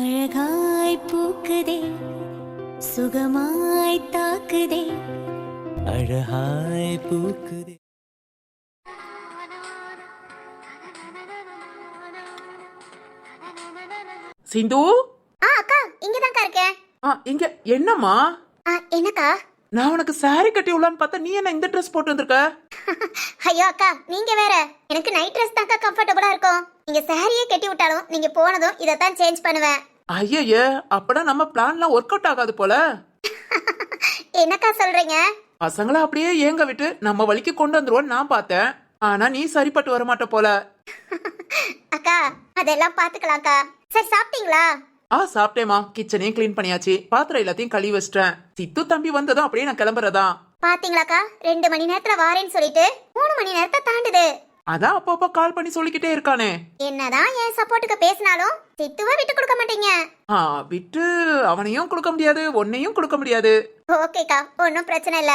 அழகாய் பூக்குதே சுகமாய் தாக்குதே. அழகாய் பூக்குதே. சிந்து? ஆ அக்கா இங்கதான்க்கா இருக்கேன். ஆ இங்க என்னம்மா? ஆ என்னக்கா? நான் உனக்கு saree கட்டி உள்ளான்னு பார்த்தா நீ என்ன இந்த ட்ரெஸ் போட்டு வந்திருக்க? ஐயோ அக்கா நீங்க வேற. எனக்கு நைட் ட்ரெஸ் தான்க்கா கம்ஃபர்டபுளா இருக்கும். நீங்க சாரியே கட்டி விட்டாலும் நீங்க போனதும் இதைத்தான் சேஞ்ச் பண்ணுவேன். ஐயய்ய அப்படா நம்ம பிளான்லாம் ஒர்க் அவுட் ஆகாது போல. என்னக்கா சொல்றீங்க? பசங்கள அப்படியே ஏங்க விட்டு நம்ம வழிக்கு கொண்டு வந்துருவோன்னு நான் பார்த்தேன். ஆனா நீ சரிப்பட்டு வர மாட்ட போல. அக்கா அதெல்லாம் பாத்துக்கலாம்க்கா சரி சாப்பிட்டீங்களா? ஆ சாப்பிட்டேமா கிச்சனையும் க்ளீன் பண்ணியாச்சு. பாத்திரம் எல்லாத்தையும் கழுவி வச்சிட்டேன். சித்து தம்பி வந்ததும் அப்படியே நான் கிளம்புறதா? பாத்தீங்களாக்கா? ரெண்டு மணி நேரத்துல வாரேன்னு சொல்லிட்டு மூணு மணி நேரத்தை தாண்டுது. அதான் அப்பப்போ கால் பண்ணி சொல்லிக்கிட்டே இருக்கானே. என்னதான் என் சப்போர்ட்டுக்கு பேசினாலும் சித்துவ விட்டு கொடுக்க மாட்டீங்க. ஆ விட்டு அவனையும் கொடுக்க முடியாது உன்னையும் கொடுக்க முடியாது. ஓகேக்கா ஒன்றும் பிரச்சனை இல்ல.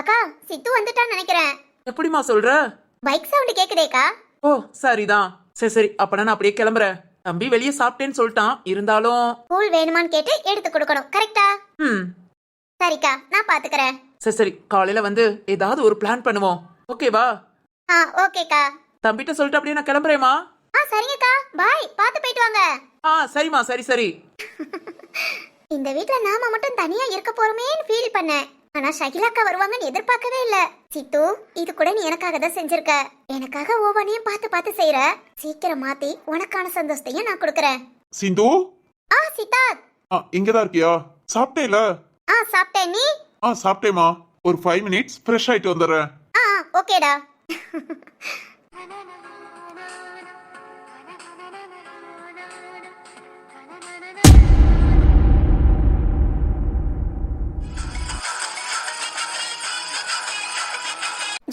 அக்கா சித்து வந்துட்டான்னு நினைக்கிறேன். எப்படிமா சொல்ற? Bike sound கேக்குதேக்கா? ஓ சரிதான். சரி சரி அப்ப நான் அப்படியே கிளம்புறேன். தம்பி வெளியே சாப்பிட்டேன்னு சொல்லிட்டான். இருந்தாலும் கூழ் வேணுமான்னு கேட்டு எடுத்து கொடுக்கணும். கரெக்டா ம். சரிக்கா நான் பாத்துக்கறேன். சரி சரி. காலையில வந்து ஏதாவது ஒரு பிளான் பண்ணுவோம். ஓகேவா ஆ ஓகேக்கா தம்பிட்ட சொல்லிட்டு அப்படியே நான் கிளம்புறேம்மா. ஆ சரிங்கக்கா. பாய் பார்த்து போயிட்டு வாங்க. ஆ சரிம்மா சரி சரி. இந்த வீட்ல நாம மட்டும் தனியா இருக்க போறோமேன்னு ஃபீல் பண்ணேன். ஆனா ஷகிலாக்கா வருவாங்கன்னு எதிர்பார்க்கவே இல்ல. சித்து இது கூட நீ எனக்காக தான் செஞ்சிருக்க. எனக்காக ஒவ்வொன்றையும் பார்த்து பார்த்து செய்யற சீக்கிரம் மாத்தி உனக்கான சந்தோஷத்தையும் நான் கொடுக்கறேன். சிந்து? ஆ சித்தார்த். ஆ இங்கதான் இருக்கியா? சாப்பிட்டேல? ஆ சாப்பிட்டேன். நீ? ஆ சாப்பிட்டேமா ஒரு ஃபைவ் மினிட்ஸ் ஃப்ரெஷ் ஆயிட்டு வந்துடுறேன். ஆ ஆ, ஓகேடா.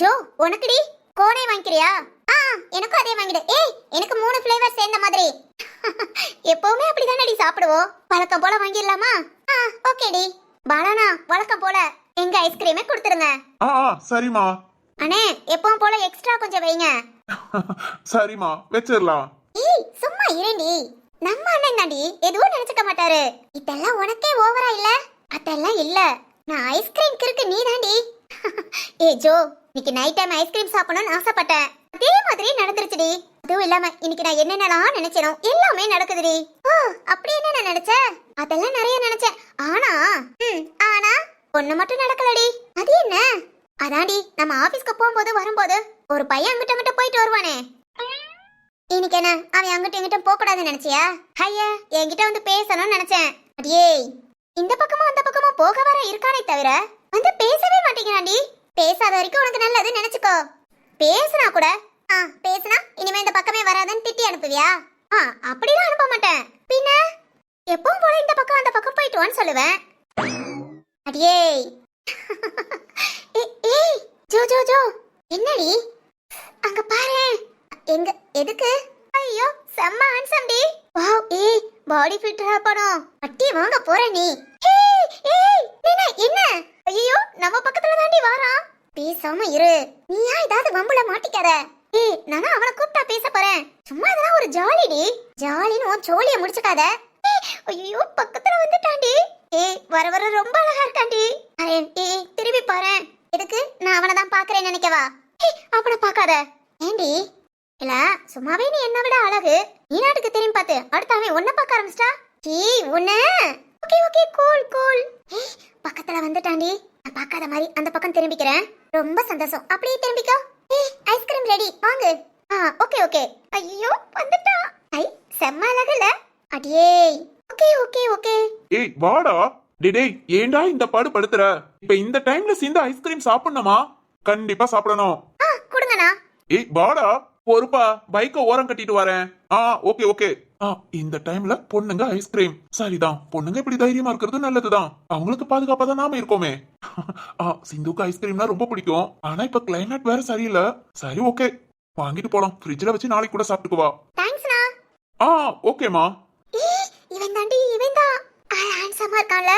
ஜோ உனக்குடி? கோனே வாங்கிக்கிறியா? ஆ எனக்கும் அதே வாங்கிடு. ஏய் எனக்கு மூணு ஃப்ளேவர் சேர்ந்த மாதிரி. எப்பவுமே அப்படிதானடி சாப்பிடுவோம். வழக்கம் போல வாங்கிடலாமா? ஆ ஓகேடி. பாலானா வழக்கம் போல. எங்க ஐஸ்கிரீமே கொடுத்துருங்க. ஆ ஆ சரிம்மா. அண்ணே எப்பவும் போல எக்ஸ்ட்ரா கொஞ்சம் வைங்க. சரிம்மா வச்சிடலாம். ஏய் சும்மா இருண்டி நம்ம அண்ணன் தாண்டி எதுவும் நினைச்சுக்க மாட்டாரு. இதெல்லாம் உனக்கே ஓவரா இல்ல? அதெல்லாம் இல்ல. நான் ஐஸ்கிரீம் கிறுக்கு நீ தாண்டி. ஏ ஜோ இன்னைக்கு நைட் டைம் ஐஸ்கிரீம் சாப்பிடணும்னு ஆசைப்பட்டேன். அதே மாதிரி நடந்துருச்சுடி. அதுவும் இல்லாம இன்னைக்கு நான் என்னென்னலாம் நினைச்சேனோ எல்லாமே நடக்குதுடி. ஓ அப்படி என்ன நான் நினைச்சேன் அதெல்லாம் நிறைய நினைச்சேன். ஆனா ம் ஆனா ஒண்ணு மட்டும் நடக்கலடி. அது என்ன? அதாண்டி நம்ம ஆபீஸ்க்கு போகும்போது வரும்போது ஒரு பையன் அங்கிட்ட அங்கிட்ட போயிட்டு வருவானே. இன்னைக்கு என்ன? அவன் அங்கிட்ட எங்கிட்ட போக கூடாதுன்னு நினைச்சியா? ஐயா என்கிட்ட வந்து பேசணும்னு நினைச்சேன். அடியே இந்த பக்கமும் அந்த பக்கமும் போக வர இருக்கானே தவிர வந்து பேசவே மாட்டேங்கிறாண்டி. பேசாத வரைக்கும் உனக்கு நல்லது நினைச்சுக்கோ. பேசுனா கூட ஆ பேசுனா இனிமே இந்த பக்கமே வராதுன்னு திட்டி அனுப்புவியா? ஆ அப்படிலாம் அனுப்ப மாட்டேன். பின்ன? எப்பவும் போல இந்த பக்கம் அந்த பக்கம் போயிட்டு வான்னு சொல்லுவேன். அடியே. ஏய், ஏய் ஜோ ஜோ ஜோ என்னடி? அங்க பாரு. எங்க எதுக்கு? ஐயோ செம்ம ஹான்சம் டி. வாவ் ஏய் பாடி ஃபிட்டா படம். அட்டி வாங்க போற நீ. ஏய் ஏய் என்ன என்ன? ஐயோ நம்ம பக்கத்துல தாண்டி வாரான் பேசாம இரு. நீயா ஏதாவது வம்புல மாட்டிக்காத. ஏய் நானும் அவனை கூப்பிட்டா பேச போறேன். சும்மா இதெல்லாம் ஒரு ஜாலி டி. ஜாலின்னு உன் சோழிய முடிச்சுக்காத. ஐயோ பக்கத்துல வந்துட்டாண்டி. ஏய் வர வர ரொம்ப அழகா இருக்காண்டி. அரே ஏய் திரும்பி பாரு. எதுக்கு? நான் அவனை தான் பாக்குறேன் நினைக்கவா? ஏய் அவனை பார்க்காத ஏண்டி? இல்ல சும்மாவே நீ என்ன விட அழகு. நீ நாட்டுக்கு திரும்பி பார்த்து அடுத்த அவன் உன்னை பார்க்க ஆரம்பிச்சிட்டா? ஏய் உன்ன! ஓகே ஓகே கூல் கூல் பக்கத்துல வந்துட்டாண்டி. நான் பார்க்காத மாதிரி அந்த பக்கம் திரும்பிக்கிறேன். ரொம்ப சந்தோஷம். அப்படியே திரும்பிக்கோ. ஐஸ்கிரீம் ரெடி வாங்கு. ஆ ஓகே ஓகே ஐயோ வந்துட்டான் ஐ செம்ம அழகுல அடியே. ஓகே ஓகே ஓகே ஏய் வாடா. டேய் டேய் ஏன்டா இந்த பாடு படுத்துற? இப்ப இந்த டைம்ல சேர்ந்து ஐஸ்கிரீம் சாப்பிடணுமா? கண்டிப்பா சாப்பிடணும். ஆ கொடுங்கண்ணா. ஏய் வாடா. பொறுப்பா பைக்க ஓரம் கட்டிட்டு வரேன். ஆ ஓகே ஓகே இந்த டைம்ல பொண்ணுங்க ஐஸ்கிரீம் சரிதான். பொண்ணுங்க இப்படி தைரியமா இருக்கிறது நல்லதுதான். அவங்களுக்கு பாதுகாப்பா தான் நாம இருக்கோமே. ஆ சிந்துக்கு ஐஸ்கிரீம்னா ரொம்ப பிடிக்கும். ஆனா இப்ப கிளைமேட் வேற சரியில்லை. சரி ஓகே வாங்கிட்டு போலாம். ஃப்ரிட்ஜ்ல வச்சு நாளைக்கு கூட சாப்பிட்டுக்குவா. தேங்க்ஸ்ண்ணா ஆ ஓகேமா இவன் தாண்டி இவன் தான். ஹேண்ட்ஸமா இருக்கான்ல.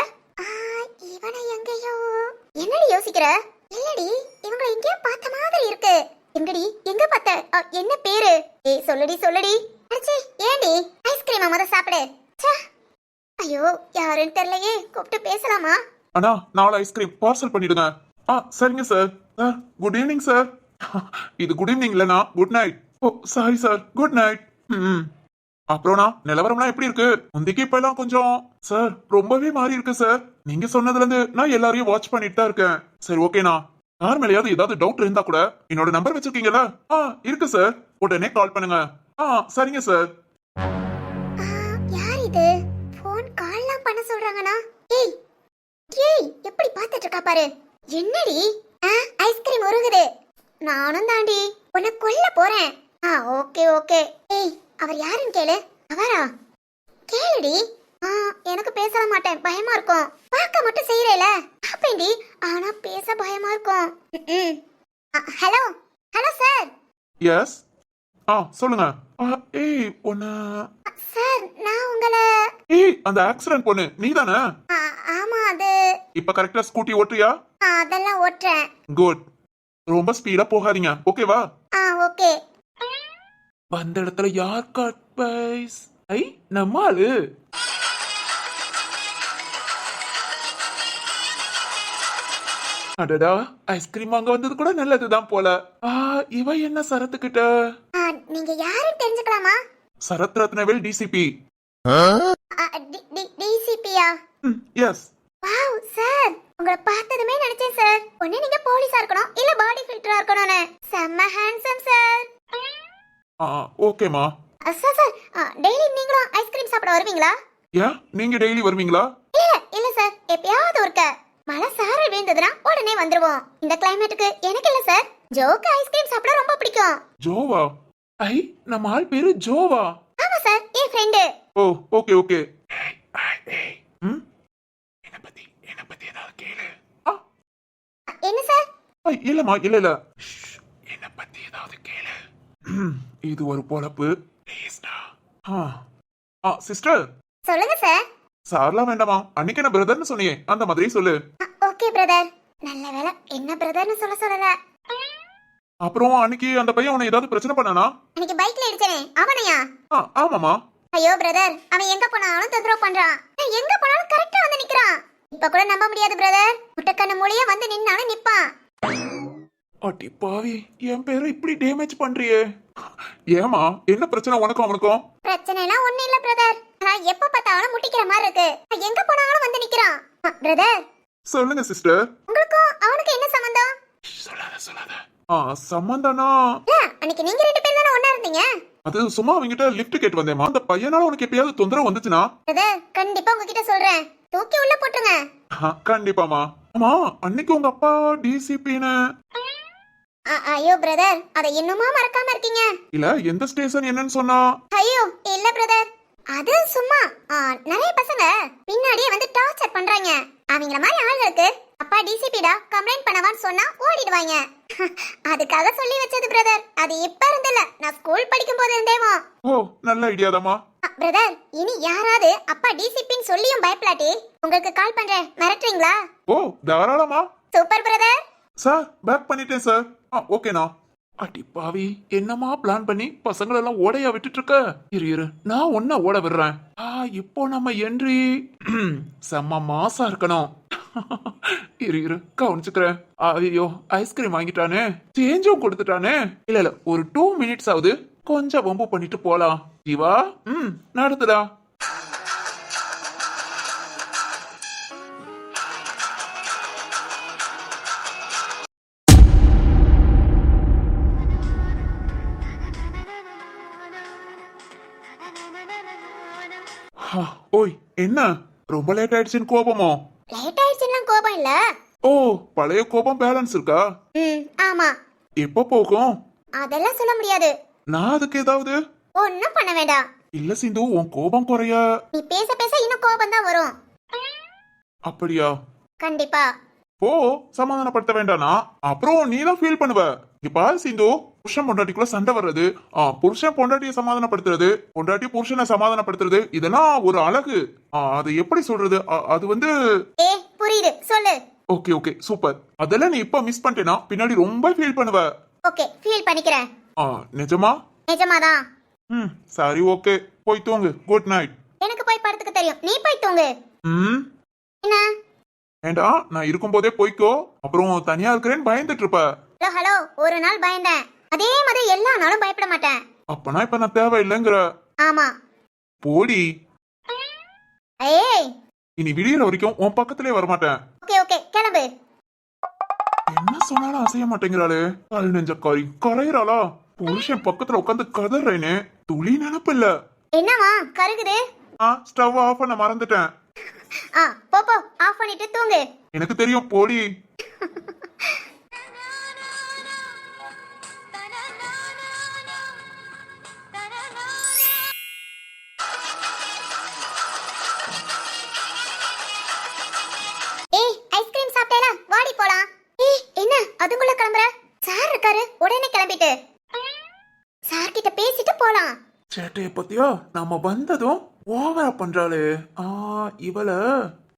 இவனை எங்கேயோ. என்னடி யோசிக்கிற? இல்லடி இவங்களை எங்கேயோ பார்த்த மாதிரி இருக்கு. எங்கடி எங்க பார்த்த? என்ன பேரு? ஏய் சொல்லுடி சொல்லுடி. ஏண்டி? ஐஸ்கிரீம் முத சாப்பிடு. ஐயோ யாருன்னு தெரியலையே. கூப்பிட்டு பேசலாமா? அண்ணா நாலு ஐஸ்கிரீம் பார்சல் பண்ணிடுங்க. ஆ சரிங்க சார் குட் ஈவினிங் சார் இது குட் ஈவினிங் இல்லனா good night oh sorry sir good night ம் அப்புறம்ண்ணா நிலவரம்லாம் எப்படி இருக்கு? முந்திக்கு இப்ப எல்லாம் கொஞ்சம் சார் ரொம்பவே மாறி இருக்கு சார் நீங்க சொன்னதுல இருந்து நான் எல்லாரையும் வாட்ச் பண்ணிட்டு தான் இருக்கேன். சரி ஓகேண்ணா யார் மேலேயாவது ஏதாவது டவுட் இருந்தா கூட என்னோட நம்பர் வச்சிருக்கீங்களா ஆ இருக்கு சார் உடனே கால் பண்ணுங்க. ஆ சரிங்க சார் ஆ, யார் இது? ஃபோன் கால்லாம் பண்ண சொல்றாங்கண்ணா. ஏய் ஏய் எப்படி பார்த்துட்டு இருக்கா பாரு? என்னடி? ஆ ஐஸ்கிரீம் உருகுது. நானும் தாண்டி உன்னை கொல்ல போறேன். ஆ ஓகே ஓகே ஏய் அவர் யாருன்னு கேளு. அவரா? கேளுடி. ஆ எனக்கு பேச மாட்டேன். பயமா இருக்கும். பார்க்க மட்டும் செய்யறேல. பாப்பேன்டி ஆனா பேச பயமா இருக்கும். ஹலோ. ஹலோ சார் எஸ் ஆ சொல்லுங்க. ஏய் ஒன்னு சார் நான் உங்களை ஏய் அந்த ஆக்சிடென்ட் பொண்ணு நீ தானே ஆமா அது இப்ப கரெக்டா ஸ்கூட்டி ஓட்டுறியா? அதெல்லாம் ஓட்டுறேன். குட் ரொம்ப ஸ்பீடா போகாதீங்க. ஓகேவா ஆ ஓகே வந்த இடத்துல யார் அட்வைஸ் ஐ நம்ம ஆளு. அடடா ஐஸ்கிரீம் வாங்க வந்தது கூட நல்லதுதான் போல. ஆ இவ என்ன சரத்துக்கிட்ட? நீங்க யாருன்னு தெரிஞ்சுக்கலாமா? சரத் ரத்னவேல் டிசிபி டிசிபியா எஸ் வாவ் சார். உங்களை பார்த்ததுமே நினைச்சேன் சார். ஒண்ணு நீங்க போலீஸா இருக்கணும் இல்ல பாடி ஃபில்டரா இருக்கணும்னு. செம்ம ஹேண்ட்ஸம் சார். ஓகேமா சார் சார். டெய்லி நீங்களும் ஐஸ்கிரீம் சாப்பிட வருவீங்களா? ஏன் நீங்க டெய்லி வருவீங்களா? இல்ல இல்ல சார். எப்பயாவது ஒருக்க. மழை சாரல் விழுந்ததுன்னா உடனே வந்துருவோம். இந்த கிளைமேட்டுக்கு எனக்கு இல்ல சார். ஜோக்கு ஐஸ்கிரீம் சாப்பிட ரொம்ப பிடிக்கும். ஜோவா? ஐ நம்ம ஆள் பேரு ஜோவா. ஆமா சார் என் ஃப்ரெண்டு. Oh okay okay. ம்? என்ன பத்தி என்ன பத்தி ஏதாவது கேளு. என்ன சார்? இல்லம்மா இல்ல இல்ல. என்ன பத்தி ஏதாவது கேளு. ம், இது ஒரு பொழப்பு. ப்ளீஸ்டா ஆ. ஆ சிஸ்டர். சொல்லுங்க சார். சார்லாம் வேண்டாமா? அன்னைக்கு என்ன பிரதர்னு சொன்னியே அந்த மாதிரி சொல்லு. ஓகே பிரதர் நல்ல வேலை என்ன பிரதர்னு சொல்ல சொல்லல. அப்புறம் அன்னைக்கு அந்த பையன் உன்னை ஏதாவது பிரச்சனை பண்ணானா? அன்னைக்கு பைக்ல இடிச்சனே. அவனையா? ஆமாமா ஐயோ பிரதர் அவன் எங்க போனாலும் தொந்தரவு பண்றான். எங்க போனாலும் கரெக்டா வந்து நிக்கிறான். இப்ப கூட நம்ப முடியாது பிரதர் முட்டைக்கண்ணு மூலிய வந்து நின்னாலும் நிப்பான். அடி பாவி என் பேரை இப்படி டேமேஜ் பண்றியே. ஏமா என்ன பிரச்சனை உனக்கும் அவனுக்கும்? பிரச்சனை எல்லாம் ஒண்ணு இல்ல பிரதர் நான் எப்ப பார்த்தாலும் முட்டிக்கிற மாதிரி இருக்கு. எங்க போனாலும் வந்து நிக்கிறான். பிரதர் சொல்லுங்க சிஸ்டர் உங்களுக்கும் அவனுக்கு என்ன சம்பந்தம்? சொல்லாத சொல்லாத. இல்ல அன்னைக்கு நீங்க ரெண்டு பேரும் தானே ஒண்ணா இருந்தீங்க? அது சும்மா அவங்கிட்ட லிஃப்ட் கேட்டு வந்தேமா அந்த பையனால உனக்கு எப்பயாவது தொந்தரவு வந்துச்சுன்னா பிரதர் கண்டிப்பா உங்ககிட்ட சொல்றேன். தூக்கி உள்ள போட்டுருங்க. ஆ, கண்டிப்பாமா ஆமா அன்னைக்கு உங்க அப்பா டிசிபின்னு ஐயோ பிரதர் அதை இன்னுமா மறக்காம இருக்கீங்க? இல்ல எந்த ஸ்டேஷன் என்னன்னு சொன்னா? ஐயோ இல்ல பிரதர் அது சும்மா நிறைய பசங்க பின்னாடியே வந்து டார்ச்சர் பண்றாங்க. அவங்கள மாதிரி ஆளுங்களுக்கு அப்பா டிசிபிடா கம்ப்ளைண்ட் பண்ணவான்னு சொன்னா ஓடிடுவாங்க. அதுக்காக சொல்லி வச்சது பிரதர் அது இப்ப இருந்தில்ல நான் ஸ்கூல் படிக்கும் போது இருந்தேவோ ஓ நல்ல ஐடியாதாமா பிரதர் இனி யாராவது அப்பா டிசிபின்னு சொல்லியும் பயப்படாட்டி உங்களுக்கு கால் பண்றேன். மிரட்டுறீங்களா? ஓ தாராளமா. சூப்பர் பிரதர் சார் பேக் பண்ணிட்டேன் சார் ஓகேண்ணா அடி பாவி என்னமா பிளான் பண்ணி பசங்களெல்லாம் ஓடையா விட்டுட்டு இருக்க இரு இரு நான் ஒன்னா ஓட விடுறேன். ஆ இப்போ நம்ம என்றி செம்ம மாசா இருக்கணும். இரு இரு கவனிச்சுக்கிறேன். ஐயோ ஐஸ்கிரீம் வாங்கிட்டானே. சேஞ்சும் கொடுத்துட்டானே. இல்ல இல்ல ஒரு டூ மினிட்ஸ் ஆகுது. கொஞ்சம் வம்பு பண்ணிட்டு போலாம். ஜீவா ம் நடத்துடா. ஓய் என்ன? ரொம்ப லேட் ஆயிடுச்சுன்னு கோபமோ? லேட் ஆயிடுச்சுன்னா கோபம் இல்ல. ஓ பழைய கோபம் பேலன்ஸ் இருக்கா? ம் ஆமா. எப்போ போகும்? அதெல்லாம் சொல்ல முடியாது. நான் அதுக்கு ஏதாவது? ஒன்னும் பண்ண வேண்டாம். இல்ல சிந்து உன் கோபம் குறைய. நீ பேச பேச இன்னும் கோபம் தான் வரும். அப்படியா? கண்டிப்பா. ஓ சமாதானப்படுத்த வேண்டானா? அப்புறம் நீ தான் ஃபீல் பண்ணுவ பாரு சிந்து. புருஷன் பொண்டாட்டிக்குள்ள சண்டை வர்றது. ஆ, புருஷன் பொண்டாட்டியை சமாதானப்படுத்துறது. பொண்டாட்டி புருஷனை சமாதானப்படுத்துறது. இதெல்லாம் ஒரு அழகு. ஆ, அது எப்படி சொல்றது? அது வந்து புரியுது. சொல்லு. Okay okay. சூப்பர். அதெல்லாம் நீ இப்ப மிஸ் பண்ணிட்டேனா பின்னாடி ரொம்ப ஃபீல் பண்ணுவ. ஓகே ஃபீல் பண்ணிக்கிறேன். ஆ நிஜமா? நிஜமாதான். ம் சரி ஓகே. போய் தூங்கு. குட் நைட் தூங்கு. ம்? என்ன? ஏண்டா நான் இருக்கும்போதே போய்க்கோ. அப்புறம் தனியா இருக்கிறேன்னு பயந்துட்டு இருப்ப. ஹலோ ஹலோ ஒரு நாள் பயந்தேன். அதே மாதிரி எல்லா நாளும் பயப்பட மாட்டேன். அப்பனா இப்ப நான் தேவையில்லைங்கிற. ஆமா. போடி. ஏய். இனி விடியற வரைக்கும் உன் பக்கத்திலே வரமாட்டேன். ஓகே ஓகே கிளம்பு. என்ன சொன்னாலும் அசைய மாட்டேங்கிறாளே. கல் நெஞ்சக்காரி கரையிறாளா? புருஷன் பக்கத்துல உட்காந்து கதறேனே. துளி நினப்பு இல்ல. என்னவா கருகுது? ஆ ஸ்டவ் ஆஃப் பண்ண மறந்துட்டேன். ஆ போ போ ஆஃப் பண்ணிட்டு தூங்கு. எனக்கு தெரியும் போடி. ஏய் ஐஸ்கிரீம் சாப்பிட்டேல வாடி போலாம். ஏய் என்ன? அதுக்குள்ள கிளம்புற? சார் இருக்காரு. உடனே கிளம்பிட்டு. சார் கிட்ட பேசிட்டு போலாம். சேட்டைய பத்தியா? நாம வந்ததும் ஓவரா பண்றாளே. ஆ இவள.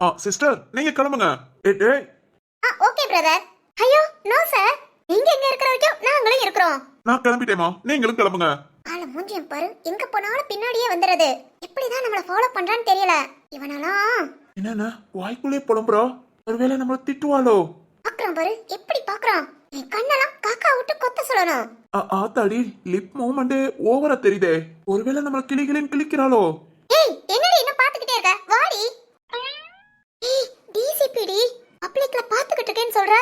ஆ சிஸ்டர் நீங்க கிளம்புங்க. ஏ டேய் ஆ ஓகே பிரதர். ஐயோ நோ சார். நீங்க எங்க இருக்கிற வரைக்கும் நாங்களும் இருக்கிறோம். நான் கிளம்பிட்டேமா நீங்களும் கிளம்புங்க. ஆள மூஞ்சியம் பாரு. எங்க போனாலும் பின்னாடியே வந்துடுறது எப்படிதான் நம்மள ஃபாலோ பண்றான்னு தெரியல. இவனெல்லாம் என்னென்ன? வாய்க்குள்ளே புலம்புறா? ஒருவேளை நம்மள திட்டுவாளோ? பாக்குறான் பாரு. எப்படி பாக்குறான்? என் கண்ணெல்லாம் காக்கா விட்டு கொத்த சொல்லணும். ஆத்தாடி லிப் மூமெண்ட் ஓவரா தெரியுதே. ஒருவேளை நம்மள கிளி கிளின்னு கிளிக்கிறாளோ ஏய் என்னடி இன்னும் பாத்துக்கிட்டே இருக்க வாடி ஏய் டிசிபிடி பப்ளிக்ல பாத்துக்கிட்டு இருக்கேன்னு சொல்ற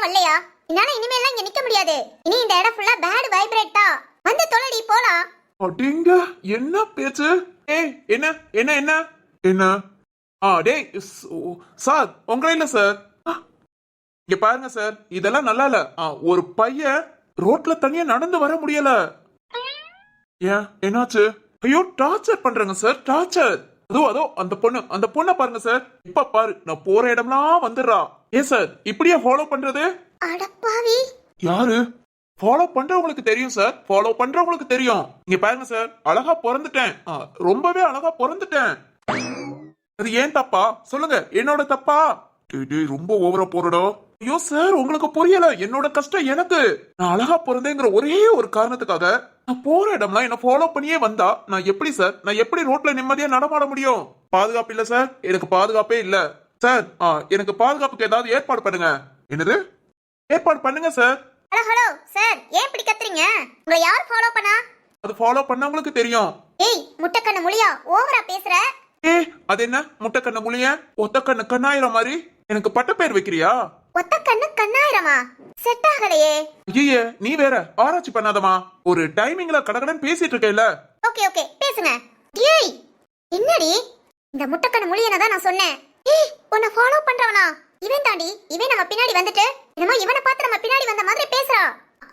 இப்ப வரலையா? என்னால இனிமேல் இங்க நிக்க முடியாது. இனி இந்த இடம் ஃபுல்லா பேட் வைப்ரேட் தான். வந்து தொலைடி போலாம். அடிங்க என்ன பேச்சு? ஏய் என்ன என்ன என்ன? என்ன? ஆ டேய் சார் உங்கள இல்ல சார். இங்க பாருங்க சார். இதெல்லாம் நல்லா இல்ல. ஒரு பையன் ரோட்ல தனியா நடந்து வர முடியல. ஏன்? என்னாச்சு? ஐயோ டார்ச்சர் பண்றாங்க சார். டார்ச்சர் அதோ அதோ அந்த பொண்ணு அந்த பொண்ணை பாருங்க சார். இப்ப பாரு நான் போற இடம்லாம் வந்துடுறா. ஏன் சார்? இப்படியா ஃபாலோ பண்றது? அடப்பாவி யாரு? ஃபாலோ பண்றவங்களுக்கு தெரியும் சார். ஃபாலோ பண்றவங்களுக்கு தெரியும். இங்க பாருங்க சார். அழகா பிறந்துட்டேன். ரொம்பவே அழகா பிறந்துட்டேன். அது ஏன் தப்பா? சொல்லுங்க. என்னோட தப்பா? டேய், டேய், ரொம்ப ஓவரா போறடா. ஐயோ சார் உங்களுக்கு புரியல. என்னோட கஷ்டம் எனக்கு. நான் அழகா பிறந்தேங்கிற ஒரே ஒரு காரணத்துக்காக நான் போற இடம்லாம் என்ன ஃபாலோ பண்ணியே வந்தா நான் எப்படி சார்? நான் எப்படி ரோட்ல நிம்மதியா நடமாட முடியும்? பாதுகாப்பு இல்ல சார். எனக்கு பாதுகாப்பே இல்ல. சார் ஆ, எனக்கு பாதுகாப்புக்கு ஏதாவது ஏற்பாடு பண்ணுங்க. என்னது? ஏற்பாடு பண்ணுங்க சார் ஹலோ ஹலோ சார் ஏன் இப்படி கத்துறீங்க? உங்களை யார் ஃபாலோ பண்ணா? அது ஃபாலோ பண்ணவங்களுக்கு தெரியும். ஏய் முட்டைக்கண்ணு முழியா? ஓவரா பேசுற? ஏ அது என்ன? முட்டை கண்ணு முழிய? ஒத்த கண்ணு கண்ணாயிர மாதிரி? எனக்கு பட்ட பேர் வைக்கிறியா? ஒத்த கண்ணு கண்ணாயிரமா? செட் ஆகலையே. ஐயே நீ வேற. ஆராய்ச்சி பண்ணாதமா ஒரு டைமிங்ல கடகடன் பேசிட்டு இருக்கேல்ல. ஓகே ஓகே பேசுங்க. ஏய் என்னடி? இந்த முட்டைக்கண்ணு முழியனை தான் நான் சொன்னேன். ஏய் உன்னை ஃபாலோ பண்றவனா? இவன் தாண்டி இவன் நம்ம பின்னாடி வந்துட்டு என்னமோ இவனை பார்த்து நம்ம பின்னாடி வந்த மாதிரி பேசுறா.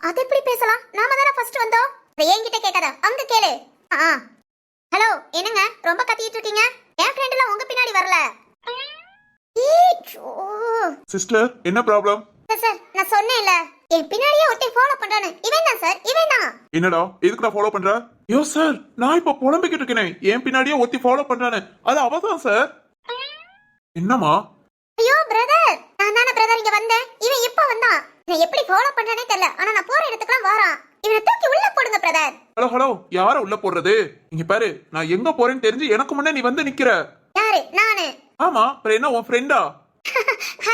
அது எப்படி பேசலாம்? நாம தானே ஃபர்ஸ்ட் வந்தோம். இதை என்கிட்ட கேட்காத அங்க கேளு. ஆ ஹலோ என்னங்க? ரொம்ப கத்திட்டு இருக்கீங்க? என் ஃப்ரெண்ட் எல்லாம் உங்க பின்னாடி வரல. சிஸ்டர் என்ன ப்ராப்ளம் சார், நான் சொன்னேன்ல. என் பின்னாடியே ஒருத்தன் ஃபாலோ பண்றானு இவன் தான் சார் இவன் தான். என்னடா எதுக்குடா ஃபாலோ பண்ற? ஐயோ சார் நான் இப்ப புலம்பிக்கிட்டு இருக்கேனே. என் பின்னாடியே ஒத்தி ஃபாலோ பண்றானு. அது அவதான் சார் என்னமா ஐயோ பிரதர் நான் தானே பிரதர் இங்க வந்தேன். இவன் இப்ப வந்தான். நான் எப்படி ஃபாலோ பண்றேனே தெரியல. ஆனா நான் போற இடத்துக்குலாம் வாரான். இவனை தூக்கி உள்ள போடுங்க பிரதர் ஹலோ ஹலோ யார உள்ள போடுறது? இங்க பாரு நான் எங்க போறேன்னு தெரிஞ்சு எனக்கு முன்னே நீ வந்து நிக்கிற. யாரு? நானு. ஆமா அப்புறம் என்ன உன் ஃப்ரெண்டா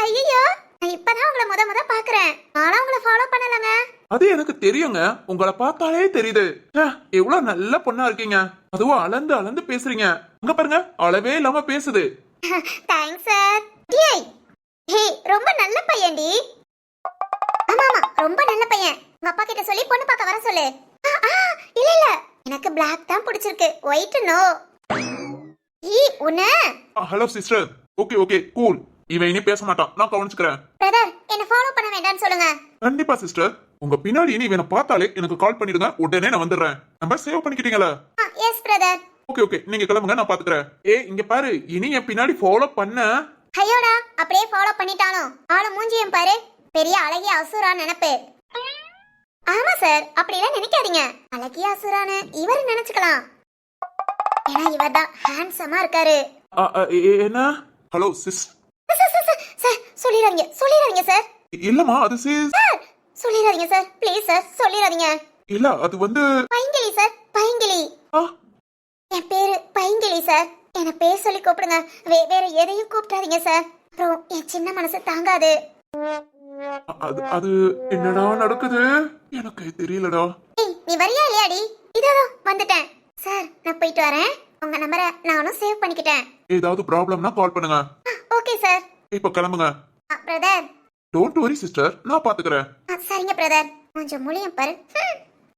ஐயோ நான் இப்பதான் உங்களை முத முத பாக்குறேன் நானும் உங்களை ஃபாலோ பண்ணலங்க. அது எனக்கு தெரியுங்க. உங்களை பார்த்தாலே தெரியுது. ச்சே, எவ்வளவு நல்ல பொண்ணா இருக்கீங்க. அதுவும் அளந்து அளந்து பேசுறீங்க. அங்க பாருங்க அளவே இல்லாம பேசுது. தேங்க்ஸ் சார் டேய் ஹே ரொம்ப நல்ல பையன்டி. ஆமா ஆமா ரொம்ப நல்ல பையன். உங்க அப்பா கிட்ட சொல்லி பொண்ணு பார்க்க வர சொல்லு. இல்ல இல்ல. எனக்கு Black தான் பிடிச்சிருக்கு. ஒயிட் நோ ஈ உன்ன? Hello sister okay okay cool இவன் இனி பேச மாட்டான். நான் கவனிச்சுக்கிறேன். பிரதர் என்ன ஃபாலோ பண்ண வேண்டாம்னு சொல்லுங்க. கண்டிப்பா சிஸ்டர் உங்க பின்னாடி இனி இவனை பார்த்தாலே எனக்கு கால் பண்ணிடுங்க. உடனே நான் வந்துடுறேன். நம்பர் சேவ் பண்ணிக்கிட்டீங்களா? எஸ் பிரதர் ஓகே ஓகே நீங்க கிளம்புங்க நான் பாத்துக்கிறேன். ஏ இங்க பாரு. இனி என் பின்னாடி ஃபாலோ பண்ண. ஐயோடா அப்படியே ஃபாலோ பண்ணிட்டானோ ஆளு மூஞ்சியம் பாரு. பெரிய அழகிய அசுரா நினைப்பு. ஆமா சார் அப்படிலாம் நினைக்காதீங்க. அழகிய அசுரான்னு இவர் நினைச்சுக்கலாம். ஏன்னா இவர் தான் ஹேண்ட்ஸமா இருக்காரு என்ன? ஹலோ சிஸ் சார், சார் சொல்லிடாதீங்க. சொல்லிடாதீங்க சார் இல்லம்மா அது சிஸ் சார் சொல்லிடாதீங்க சார் ப்ளீஸ் சார் சொல்லிடாதீங்க. இல்ல அது வந்து பைங்கிலி சார் பைங்கிலி ஆ, என் பேரு பைங்கிலி சார். என்ன பேர் சொல்லி கூப்பிடுங்க. வே வேற எதையும் கூப்பிடாதீங்க சார். அப்புறம் என் சின்ன மனசு தாங்காது. அது அது என்னடா நடக்குது? எனக்கு தெரியலடா. ஏய் நீ வரியா இல்லையாடி? இதோ வந்துட்டேன். சார் நான் போயிட்டு வரேன். உங்க நம்பரை நானும் சேவ் பண்ணிக்கிட்டேன். ஏதாவது ப்ராப்ளம்னா கால் பண்ணுங்க. ஓகே சார் இப்ப கிளம்புங்க. பிரதர் டோன்ட் வரி சிஸ்டர் நான் பாத்துக்கிறேன். சரிங்க பிரதர் கொஞ்சம் மொழியம் பாரு.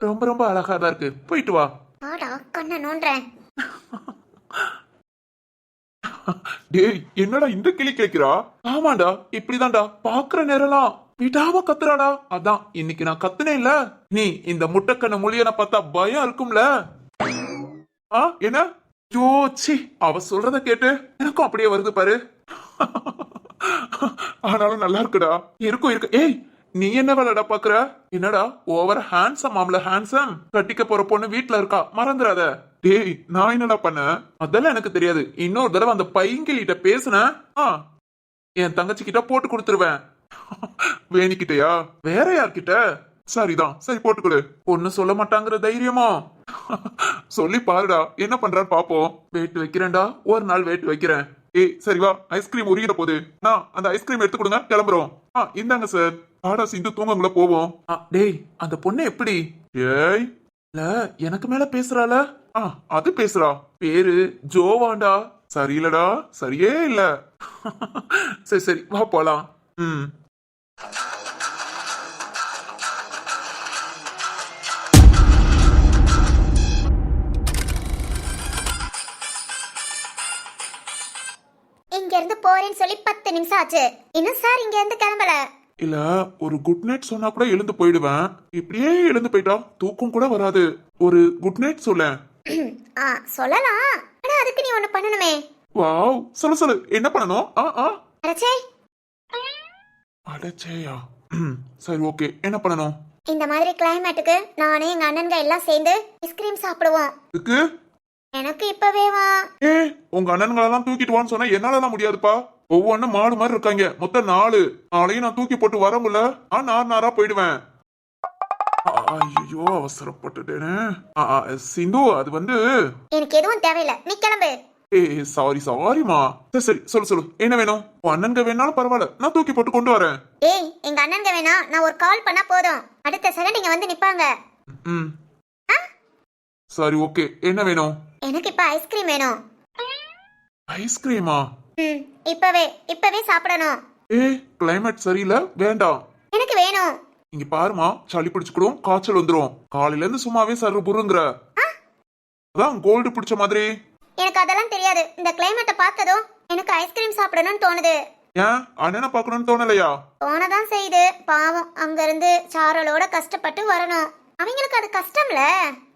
ரொம்ப ரொம்ப அழகா தான் இருக்கு. போயிட்டு வா. வாடா கண்ணை நோண்டுறேன். டேய் என்னடா இந்த கிளி கேக்குறா ஆமாடா இப்படிதான்டா. பாக்குற நேரம்லாம் விடாம கத்துறாடா. அதான் இன்னைக்கு நான் கத்துனேன்ல. நீ இந்த முட்டைக்கண்ண மொழியனை பார்த்தா பயம் இருக்கும்ல. ஆ என்ன? யோச்சி அவ சொல்றத கேட்டு எனக்கும் அப்படியே வருது பாரு. ஆனாலும் நல்லா இருக்குடா. இருக்கும் இருக்கு ஏய் நீ என்ன வேலைடா பாக்குற என்னடா ஓவர் ஹேண்ட்ஸம் ஆம்ல ஹேண்ட்ஸம் கட்டிக்க போற பொண்ணு வீட்டுல இருக்கா? மறந்துடாத டேய் நான் என்னடா பண்ணேன் அதெல்லாம் எனக்கு தெரியாது. இன்னொரு தடவை அந்த பையன்கிட்ட பேசுனேன் ஆ என் தங்கச்சி கிட்ட போட்டு கொடுத்துருவேன். வேணிக்கிட்டயா? வேற யார்கிட்ட? சரிதான் சரி போட்டு கொடு ஒண்ணு சொல்ல மாட்டாங்கிற தைரியமா? சொல்லி பாருடா என்ன பண்றான்னு பாப்போம். வெயிட் வைக்கிறேன்டா ஒரு நாள் வெயிட் வைக்கிறேன். ஏய் சரி வா ஐஸ்கிரீம் உருகிட போகுது. நான் அந்த ஐஸ்கிரீம் எடுத்து கொடுங்க கிளம்புறோம். ஆ இந்தாங்க சார் ஆடா சிந்து தூங்கங்கள போவோம். டேய் அந்த பொண்ணு எப்படி? ஏய் இல்ல எனக்கு மேல பேசுறால ஆ அது பேசுறா. பேரு ஜோவாண்டா. சரியில்லடா. சரியே இல்ல. சரி சரி வா போலாம். ம். இங்க இருந்து போறேன்னு சொல்லி பத்து நிமிஷம் ஆச்சு. இன்னும் சார் இங்க இருந்து கிளம்பல? இல்ல ஒரு குட் நைட் சொன்னா கூட எழுந்து போயிடுவேன். இப்படியே எழுந்து போயிட்டா தூக்கம் கூட வராது. ஒரு குட் நைட் சொல்ல ஆ சொல்லலாம். ஆனா அதுக்கு நீ ஒண்ணு பண்ணணுமே. வாவ் சொல்லு சொல்லு. என்ன பண்ணணும்? ஆ ஆ. அடச்சே. அடச்சேயா. சரி ஓகே. என்ன பண்ணணும்? இந்த மாதிரி கிளைமேட்டுக்கு நானே எங்க அண்ணன்க எல்லாம் சேர்ந்து ஐஸ்கிரீம் சாப்பிடுவோம். இதுக்கு எனக்கு இப்பவே வா. ஏ உங்க அண்ணன்களெல்லாம் தூக்கிட்டு வான்னு சொன்னா என்னாலலாம் முடியாதுப்பா. ஒவ்வொன்றும் மாடு மாதிரி இருக்காங்க. மொத்தம் நாலு. நாளையும் நான் தூக்கி போட்டு வர முடியல ஆ நார் நாரா போயிடுவேன். ஐயோ அவசரப்பட்டுட்டேனே. சிந்து அது வந்து எனக்கு எதுவும் தேவையில்லை. நீ கிளம்பு. ஏ சாரி சாரிமா சரி சரி சொல்லு சொல்லு. என்ன வேணும்? உன் அண்ணன்க வேணாலும் பரவாயில்ல. நான் தூக்கி போட்டு கொண்டு வரேன். ஏய் எங்க அண்ணன்க வேணா. நான் ஒரு கால் பண்ணா போதும். அடுத்த செகண்ட் இங்க வந்து நிப்பாங்க. ம். சரி ஓகே. என்ன வேணும்? எனக்கு இப்ப ஐஸ்கிரீம் வேணும். ஐஸ்கிரீமா ம் இப்பவே. இப்பவே சாப்பிடணும். ஏ கிளைமேட் சரியில்லை? வேண்டாம். எனக்கு வேணும். இங்க பாருமா சளி பிடிச்சுக்கிடும் காய்ச்சல் வந்துரும். காலையில இருந்து சும்மாவே சரு புருங்கிற அதான் கோல்டு பிடிச்ச மாதிரி. எனக்கு அதெல்லாம் தெரியாது. இந்த கிளைமேட்டை பார்த்ததும் எனக்கு ஐஸ்கிரீம் சாப்பிடணும்னு தோணுது. ஏன்? அண்ணனை பார்க்கணும்னு தோணலையா? தோணதான் செய்யுது. பாவம் அங்க இருந்து சாரலோட கஷ்டப்பட்டு வரணும். அவங்களுக்கு அது கஷ்டம்ல.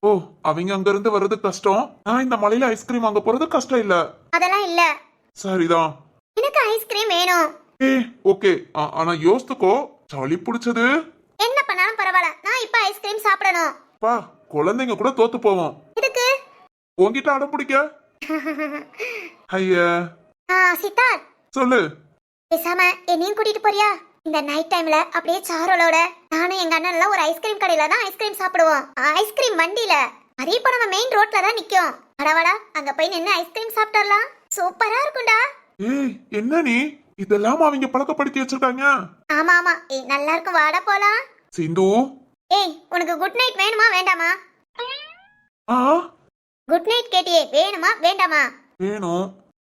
ஓ அவங்க அங்க இருந்து வர்றது கஷ்டம். நான் இந்த மலையில ஐஸ்கிரீம் வாங்க போறது கஷ்டம் இல்ல. அதெல்லாம் இல்ல. சரிதான். எனக்கு ஐஸ்கிரீம் வேணும். ஏ ஓகே ஆனா யோசித்துக்கோ. சளி பிடிச்சது. என்ன பண்ணாலும் பரவாயில்ல. நான் இப்ப ஐஸ்கிரீம் சாப்பிடணும். பா குழந்தைங்க கூட தோத்து போவோம். இதுக்கு உன்கிட்ட அடம் பிடிக்க? ஐயா. ஆ சித்தார்த். சொல்லு. பேசாம என்னையும் கூட்டிட்டு போறியா? இந்த நைட் டைம்ல அப்படியே சாரோலோட நானும் எங்க அண்ணன் எல்லாம் ஒரு ஐஸ்கிரீம் கடையில தான் ஐஸ்கிரீம் சாப்பிடுவோம். ஐஸ்கிரீம் வண்டியில. அதே இப்ப நம்ம மெயின் ரோட்ல தான் நிக்கும். அடவாடா அங்க போய் நின்னு ஐஸ்கிரீம் சாப்பிட்டுறலாம் சூப்பரா இருக்கும்டா. ஏய் என்ன நீ? இதெல்லாம் அவங்க பழக்கப்படுத்தி வச்சிருக்காங்க. ஆமா ஆமா. ஏய் நல்லா இருக்கும் வாடா போலாம். சிந்து. ஏய் உனக்கு குட் நைட் வேணுமா வேண்டாமா? ஆ? குட் நைட் கேட்டியே வேணுமா வேண்டாமா? வேணும்.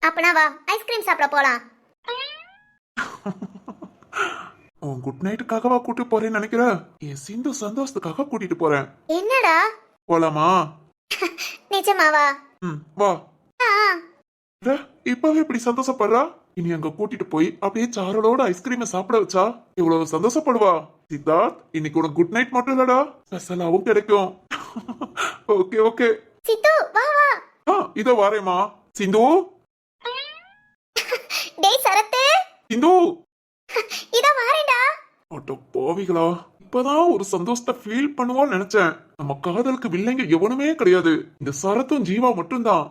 அப்பனா வா ஐஸ்கிரீம் சாப்பிட போலாம். உன் குட் நைட்டுக்காகவா கூட்டிட்டு போறேன்னு நினைக்கிற? என் சிந்து சந்தோஷத்துக்காக கூட்டிட்டு போறேன். என்னடா? போலாமா? நிஜமாவா? ம் வா. ஆ இப்பவே இப்படி சந்தோஷப்படுறா? இனி அங்க கூட்டிட்டு போய் அப்படியே சாரலோட ஐஸ்கிரீமை சாப்பிட வச்சா இவ்வளவு சந்தோஷப்படுவா? சித்தார்த் இன்னைக்கு உனக்கு குட் நைட் மட்டும் இல்லடா. ஸ்பெஷலாவும் கிடைக்கும். ஓகே ஓகே சித்து வா வா. ஆ இதோ வரேம்மா. சிந்து? டேய் சரத்து. சிந்து? இதோ வாரேன்டா. அட பாவிகளா. இப்பதான் ஒரு சந்தோஷத்தை ஃபீல் பண்ணுவோம்னு நினைச்சேன். நம்ம காதலுக்கு வில்லைங்க எவனுமே கிடையாது. இந்த சரத்தும் ஜீவா மட்டும்தான்.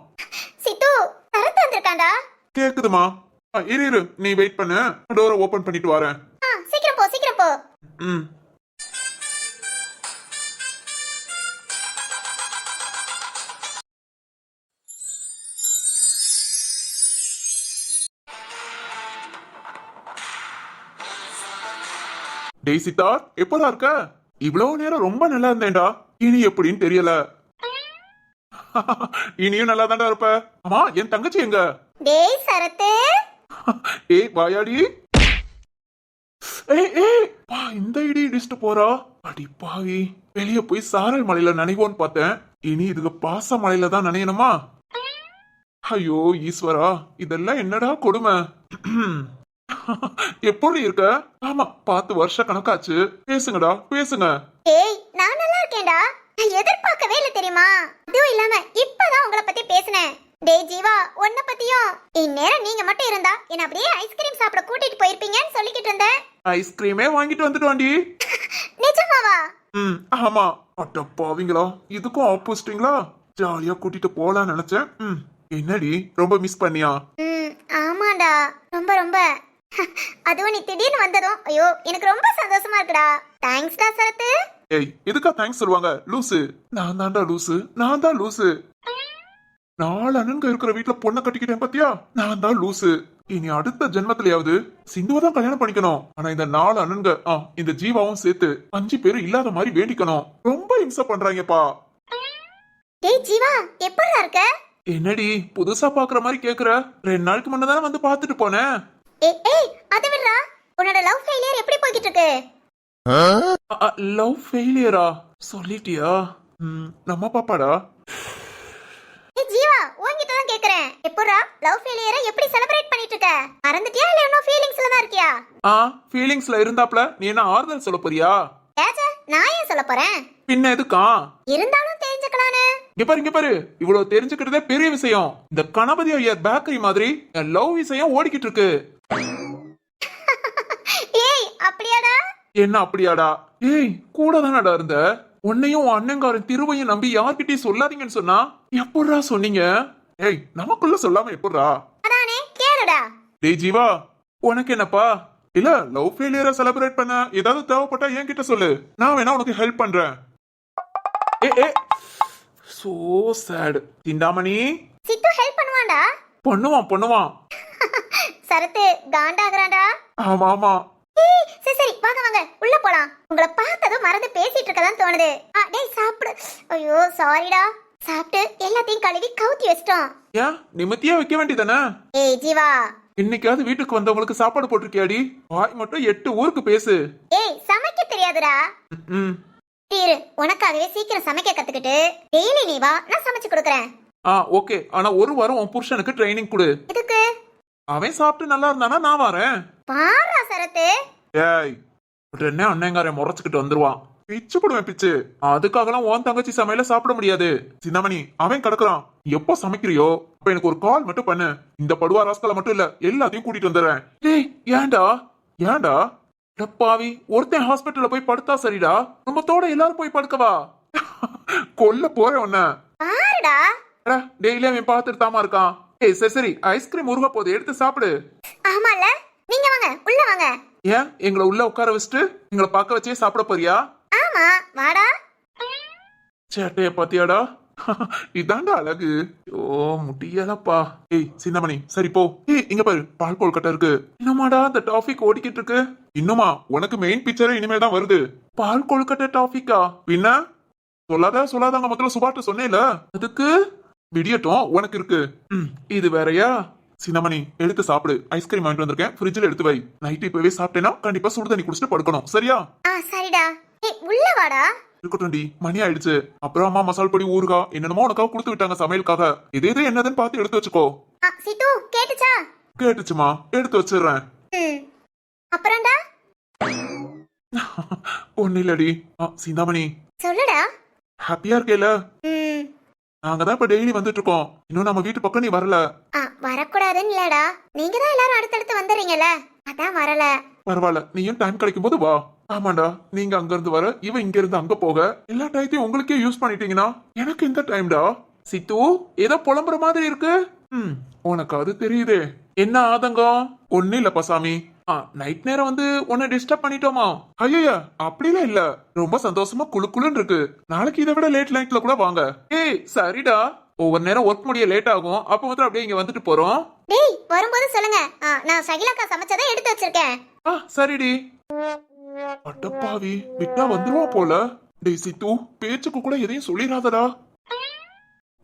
சித்து சரத்து வந்திருக்காண்டா கேக்குதுமா? இரு இரு. நீ வெயிட் பண்ணு. டோரை ஓபன் பண்ணிட்டு வரேன். சீக்கிரம் போ சீக்கிரம் போ. ம். டேய் எப்படா இருக்க? இவ்வளவு நேரம் ரொம்ப நல்லா இருந்தேன்டா. இனி எப்படின்னு தெரியல. இனியும் நல்லா தான்டா இருப்ப. ஆமா என் தங்கச்சி எங்க? டேய் சரத்து. ஏய் வாயாடி. ஏய் ஏய். பா இந்த இடி இடிச்சிட்டு போறா. அடி பாவி. வெளிய போய் சாரல் மலையில நனைவோன்னு பார்த்தேன். இனி இதுக்கு பாச மலையில தான் நனையணுமா? ஐயோ ஈஸ்வரா இதெல்லாம் என்னடா கொடுமை? எப்படி இருக்க? ஆமா பாத்து வருஷ கணக்காச்சு. பேசுங்கடா பேசுங்க. ஏய் நான் நல்லா இருக்கேன்டா. நான் எதிர்பார்க்கவே இல்ல தெரியுமா? அதுவும் இல்லாம இப்பதான் உங்களை பத்தி பேசினேன். டேய் ஜீவா உன்ன பத்தியும். இந்நேரம் நீங்க மட்டும் இருந்தா என்ன அப்படியே ஐஸ்கிரீம் சாப்பிட கூட்டிட்டு போயிருப்பீங்கன்னு சொல்லிக்கிட்டு இருந்தேன். ஐஸ்கிரீமே வாங்கிட்டு வந்துட்டு நிஜமாவா? ம் ஆமா. அட்ட பாவிங்களா இதுக்கும் ஆப்போசிட்டிங்களா ஜாலியா கூட்டிட்டு போலாம்னு நினைச்சேன். ம் என்னடி? ரொம்ப மிஸ் பண்ணியா? ம் ஆமாடா. ரொம்ப ரொம்ப. அதுவும் நீ திடீர்னு வந்ததும் ஐயோ எனக்கு ரொம்ப சந்தோஷமா இருக்குடா. தேங்க்ஸ்டா சரத்து. ஏய் எதுக்கா தேங்க்ஸ் சொல்லுவாங்க? லூசு. நான் தான்டா லூசு. நான் தான் லூசு. நாலு அண்ணன்க இருக்கிற வீட்ல பொண்ணை கட்டிக்கிட்டேன் பாத்தியா? நான் தான் லூசு. இனி அடுத்த ஜென்மத்திலயாவது சிந்துவை தான் கல்யாணம் பண்ணிக்கணும். ஆனா இந்த நாலு அண்ணன்க ஆ இந்த ஜீவாவும் சேர்த்து அஞ்சு பேரும் இல்லாத மாதிரி வேண்டிக்கணும். ரொம்ப இம்சை பண்றாங்கப்பா. டேய் ஜீவா எப்படிடா இருக்க? என்னடி புதுசா பாக்குற மாதிரி கேக்குற? ரெண்டு நாளுக்கு முன்னதானே வந்து பாத்துட்டு போனேன் ஏய் ஏய் அதை விடுறா. உன்னோட லவ் ஃபெயிலியர் எப்படி போய்கிட்டு இருக்கு? லவ் ஃபெயிலியரா சொல்லிட்டியா? ம், நம்ம பாப்பாடா ஏய் ஜீவா உன்கிட்ட தான் கேக்குறேன் எப்படிடா லவ் ஃபெயிலியரை எப்படி செலிப்ரேட் பண்ணிட்டு இருக்க மறந்துட்டியா? இல்ல இன்னும் ஃபீலிங்ஸ்ல தான் இருக்கியா? ஆ ஃபீலிங்ஸ்ல இருந்தாப்ல நீ என்ன ஆறுதல் சொல்ல போறியா? ஏச்சே நான் ஏன் சொல்ல போறேன்? பின்ன எதுக்கா? இருந்தாலும் தெரிஞ்சுக்கலான்னு. இங்க பாரு இங்க பாரு. இவ்வளவு தெரிஞ்சுக்கிட்டதே பெரிய விஷயம். இந்த கணபதி ஐயர் பேக்கரி மாதிரி என் லவ் விஷயம் ஓடிக்கிட்டு இருக்கு ஏய் அப்படியாடா? என்ன அப்படியாடா? ஏய் கூட தானடா இருந்த? உன்னையும் உன் அண்ணங்காரன் திருவையும் நம்பி யார்கிட்டயும் சொல்லாதீங்கன்னு சொன்னா? எப்படிடா சொன்னீங்க? ஏய் நமக்குள்ள சொல்லாம எப்படிடா அதானே கேளுடா. டேய் ஜீவா உனக்கு என்னப்பா? இல்ல லவ் ஃபெயிலியரை செலிப்ரேட் பண்ண ஏதாவது தேவைப்பட்டா என்கிட்ட சொல்லு. நான் வேணா உனக்கு ஹெல்ப் பண்றேன். ஏ ஏ. So sad Chintamani. Siddhu help பண்ணுவான்டா. பண்ணுவான் பண்ணுவான். சரத்து காண்டாகிறான்டா. ஆமா ஆமா. சரி சரி வாங்க வாங்க. உள்ள போலாம். உங்களை பார்த்ததும் மறந்து பேசிட்டு இருக்கதான் தோணுது. டேய் சாப்பிடு. ஐயோ சாரிடா சாப்பிட்டு எல்லாத்தையும் கழுவி கவுத்தி வச்சிட்டோம். ஏன் நிம்மதியா வைக்க வேண்டியதானே? ஏய் ஜீவா. இன்னைக்காவது வீட்டுக்கு வந்தவங்களுக்கு சாப்பாடு போட்டிருக்கியாடி? வாய் மட்டும் எட்டு ஊருக்கு பேசு. ஏய் சமைக்க தெரியாதுடா. ம் இரு உனக்காகவே சீக்கிரம் சமைக்க கத்துக்கிட்டு டெய்லி நீ வா நான் சமைச்சு கொடுக்கறேன். ஆ ஓகே. ஆனா ஒரு வாரம் உன் புருஷனுக்கு ட்ரைனிங் கொடு. எதுக்கு? அவன் சாப்பிட்டு நல்லா இருந்தானா நான் வரேன். பாரா சரத்து. ஏய் உடனே அண்ணங்காரன் முறைச்சுக்கிட்டு வந்துருவான். பிச்சு போடுவேன் பிச்சு. அதுக்காகலாம் உன் தங்கச்சி சமையல சாப்பிட முடியாது. சின்னமணி அவன் கிடக்குறான். எப்போ சமைக்கிறியோ? அப்ப எனக்கு ஒரு கால் மட்டும் பண்ணு. இந்த படுவா ராஸ்கல மட்டும் இல்ல எல்லாத்தையும் கூட்டிட்டு வந்துடுறேன். டேய் ஏன்டா? ஏன்டா? அட பாவி ஒருத்தன் ஹாஸ்பிட்டல்ல போய் படுத்தா சரிடா? குடும்பத்தோட எல்லாரும் போய் படுக்கவா? கொல்ல போறேன் உன்ன. பாருடா. டெய்லி அவன் பார்த்துட்டு தாமா இருக்கான். ஏய் சரி சரி ஐஸ்கிரீம் உருக போகுது எடுத்து சாப்பிடு. ஆமால நீங்க வாங்க உள்ள வாங்க. ஏன்? எங்களை உள்ள உட்கார வச்சுட்டு எங்களை பார்க்க வச்சே சாப்பிட போறியா? ஆமா வாடா. சேட்டைய பாத்தியாடா இதாண்டா அழகு. ஓ முடியலப்பா ஏய் சின்னமணி சரி போ. ஏய் இங்க பாரு பால் கொல்கட்டை இருக்கு. இன்னுமாடா இந்த டாபிக் ஓடிக்கிட்டு இருக்கு? இன்னுமா உனக்கு மெயின் பிக்சரே இனிமேல் தான் வருது. பால் கொல்கட்டை டாபிக்கா? பின்ன? சொல்லாத சொல்லாதாங்க முதல்ல சுபாட்ட சொன்னேல. அதுக்கு விடியட்டும் உனக்கு இருக்கு. இது வேறயா? சின்னமணி எடுத்து சாப்பிடு. ஐஸ்கிரீம் வாங்கிட்டு வந்திருக்கேன். ஃப்ரிட்ஜில் எடுத்து வை. நைட் இப்பவே சாப்பிட்டேன்னா கண்டிப்பா சுடு தண்ணி குடிச்சிட்டு படுக்கணும். சரியா? சரிடா. உள்ள வாடா. இருக்கட்டும்டி மணி ஆயிடுச்சு. அப்புறம் அம்மா மசால் பொடி ஊறுகா என்னென்னமோ உனக்காக கொடுத்து விட்டாங்க சமையலுக்காக. இது எது என்னதுன்னு பார்த்து எடுத்து வச்சுக்கோ. சித்து கேட்டுச்சா? கேட்டுச்சுமா எடுத்து வச்சிடுறேன். அப்புறம்டா? ஒன்னும் இல்லடி சிந்தாமணி. சொல்லுடா. ஹாப்பியா இருக்கேல? நாங்க தான் இப்ப டெய்லி வந்துட்டு இருக்கோம் இன்னும் நம்ம வீட்டு பக்கம் நீ வரல. வரக்கூடாதுன்னு இல்லடா. நீங்க தான் எல்லாரும் அடுத்தடுத்து வந்துடுறீங்கல்ல? அதான் வரல. பரவாயில்ல நீயும் டைம் கிடைக்கும் போது வா. ஆமாண்டா நீங்க அங்க இருந்து வர இவ இங்க இருந்து அங்க போக. எல்லா டயத்தையும் உங்களுக்கே யூஸ் பண்ணிட்டீங்கன்னா எனக்கு இந்த டைம்டா சித்து ஏதோ புலம்புற மாதிரி இருக்கு. ம் உனக்கு அது தெரியுதே. என்ன ஆதங்கம்? ஒண்ணு இல்ல பசாமி. ஆ நைட் நேரம் வந்து உன்னை டிஸ்டர்ப் பண்ணிட்டோமா? ஐயா அப்படிலாம் இல்ல. ரொம்ப சந்தோஷமா குளு குளுன்னு இருக்கு. நாளைக்கு இதை விட லேட் நைட்ல கூட வாங்க. ஏய் சரிடா. ஒவ்வொரு நேரம் ஒர்க் முடிய லேட் ஆகும். அப்ப வந்து அப்படியே இங்க வந்துட்டு போறோம். டேய் வரும்போது சொல்லுங்க. நான் ஷகிலாக்கா சமைச்சதை எடுத்து வச்சிருக்கேன். ஆ சரிடி. அட்டப்பாவி விட்டா வந்துருவா போல. டேய் சித்து பேச்சுக்கு கூட எதையும் சொல்லிடாதடா.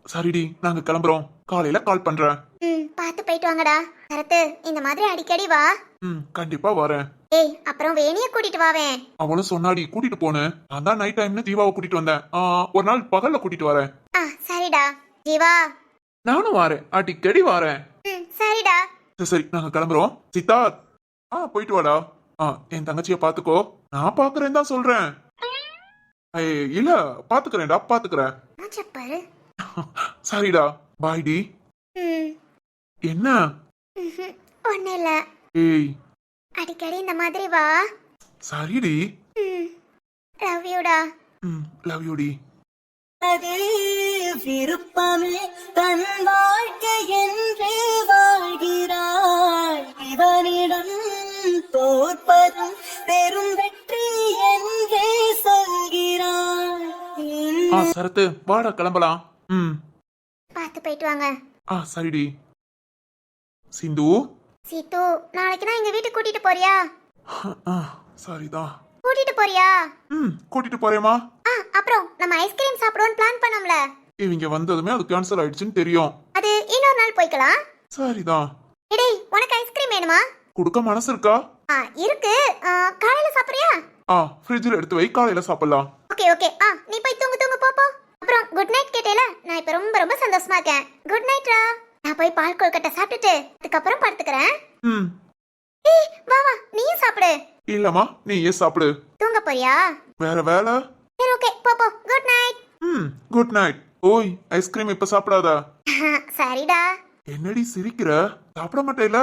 சரிடி நாங்க கிளம்புறோம். காலையில கால் பண்றேன். ம் பார்த்து போயிட்டு வாங்கடா. சரத்து இந்த மாதிரி அடிக்கடி வா. ம் கண்டிப்பா வரேன். ஏய் அப்புறம் வேணிய கூட்டிட்டு வாவேன் அவளும் சொன்னாடி கூட்டிட்டு போனேன். நான் தான் நைட் டைம்னு தீபாவை கூட்டிட்டு வந்தேன். ஆ, ஒரு நாள் பகல்ல கூட்டிட்டு வரேன். ஆ சரிடா. ஜீவா நானும் வாரேன். அடிக்கடி வாரேன். ம் சரிடா. சரி சரி நாங்க கிளம்புறோம். சித்தார்த் ஆ போயிட்டு வாடா. ஆ என் தங்கச்சிய பாத்துக்கோ. நான் பாக்குறேன் தான் சொல்றேன் இல்ல பாத்துக்கிறேன்டா பாத்துக்கிறேன். சரிடா பாய்டி ம். என்ன. ஒண்ணும் இல்ல. ஏய். அடிக்கடி இந்த மாதிரி வா. சரிடி. லவ் யூடா ம் லவ் யூடி அது விருப்பமே தன் வாழ்க்கை என்று வாழ்கிறாள். இவனிடம் தோற்பதும் பெரும் வெற்றி என்றே சொல்கிறாள் ஆ சரத்து வாடா கிளம்பலாம். ம். பார்த்து போயிட்டு வாங்க. ஆ சரிடி. சிந்து? சீத்து நாளைக்கு நான் எங்க வீட்டுக்கு கூட்டிட்டு போறியா? ஆ சரிதான் கூட்டிட்டு போறியா? ம் கூட்டிட்டு போறேமா ஆ அப்புறம் நம்ம ஐஸ்கிரீம் சாப்பிடுவோம்னு பிளான் பண்ணோம்ல. இவங்க வந்ததுமே அது கேன்சல் ஆயிடுச்சுன்னு தெரியும். அது இன்னொரு நாள் போய்க்கலாம். சரிதான் டேய் உனக்கு ஐஸ்கிரீம் வேணுமா? கொடுக்க மனசு இருக்கா. ஆ இருக்கு காலையில சாப்பிடுறியா? ஆ ஃப்ரிட்ஜில் எடுத்து வை காலையில சாப்பிடலாம். Okay okay. ஆ நீ போய் தூங்கு தூங்கு போ, போ. அப்புறம் குட் நைட் கேட்டேல நான் இப்ப ரொம்ப ரொம்ப சந்தோஷமா இருக்கேன். குட் நைட்ரா நான் போய் பால் கொழுக்கட்டை சாப்பிட்டுட்டு அதுக்கப்புறம் படுத்துக்கிறேன். ம். ஏய் வா வா. நீயும் சாப்பிடு. இல்லம்மா நீ ஏன் சாப்பிடு. தூங்க போறியா? வேற வேலை? சரி ஓகே. போ போ. குட் நைட் ம் குட் நைட் ஓய் ஐஸ்கிரீம் இப்ப சாப்பிடாத. சரிடா. என்னடி சிரிக்கிற? சாப்பிட மாட்டேல?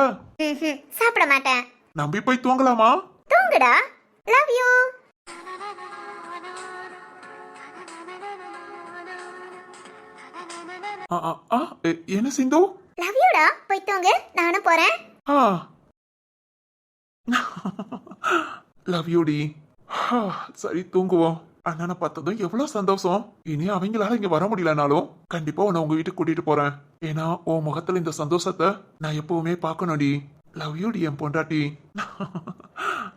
சாப்பிட மாட்டேன். நம்பி போய் தூங்கலாமா? தூங்குடா. லவ் யூ என்ன சிந்து? லவ் யூடா போய் தூங்கு. நானும் போறேன். ஆ. லவ் யூடி சரி தூங்குவோம். அண்ணனை பார்த்ததும் எவ்வளவு சந்தோஷம். இனி அவங்களால இங்க வர முடியலனாலும் கண்டிப்பா உன்னை உங்க வீட்டுக்கு கூட்டிட்டு போறேன். ஏன்னா உன் முகத்துல இந்த சந்தோஷத்தை நான் எப்பவுமே பார்க்கணும்டி. லவ் யூடி என் பொண்டாட்டி.